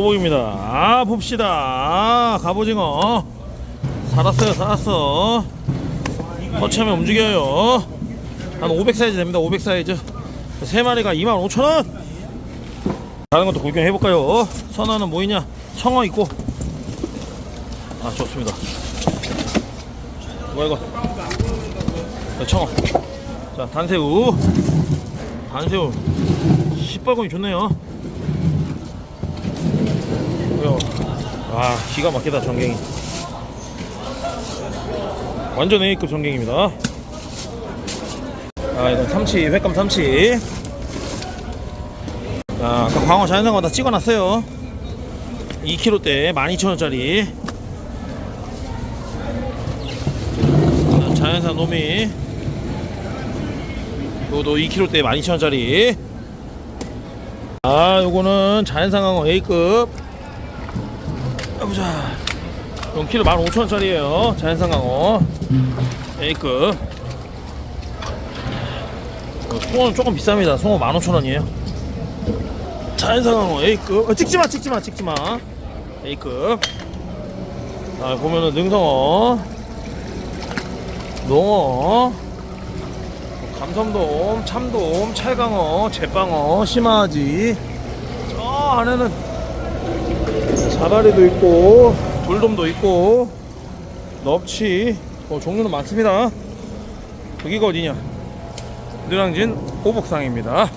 호복입니다. 아, 봅시다. 아, 갑오징어. 살았어요, 살았어. 거치하면 움직여요. 한 500 사이즈 됩니다, 500 사이즈. 세 마리가 25,000원. 다른 것도 구경해볼까요? 선어는 뭐 있냐? 청어 있고. 아, 좋습니다. 뭐야, 이거? 네, 청어. 자, 단새우. 단새우. 시뻘건이 좋네요. 뭐야. 아, 기가 막히다, 전갱이. 완전 A급 전갱입니다. 아, 이건 삼치, 횟감 삼치. 자, 아까 광어 자연산거 다 찍어놨어요. 2kg대 12,000원짜리. 자연산 노미. 요도 2kg대 12,000원짜리. 아, 요거는 자연산 강어 A급. 보자. 0kg 15,000원짜리예요. 자연산 강어. A급. 어, 송어는 조금 비쌉니다. 송어 15,000원이에요. 자연산 강어 A급. 어, 찍지 마, 찍지 마, 찍지 마. A급. 아, 보면은 능성어. 농어. 감섬돔, 참돔, 찰강어, 제빵어, 심화지. 저 안에는 자라리도 있고 돌돔도 있고 넙치. 어, 종류는 많습니다. 여기가 어디냐? 느랑진 오복상입니다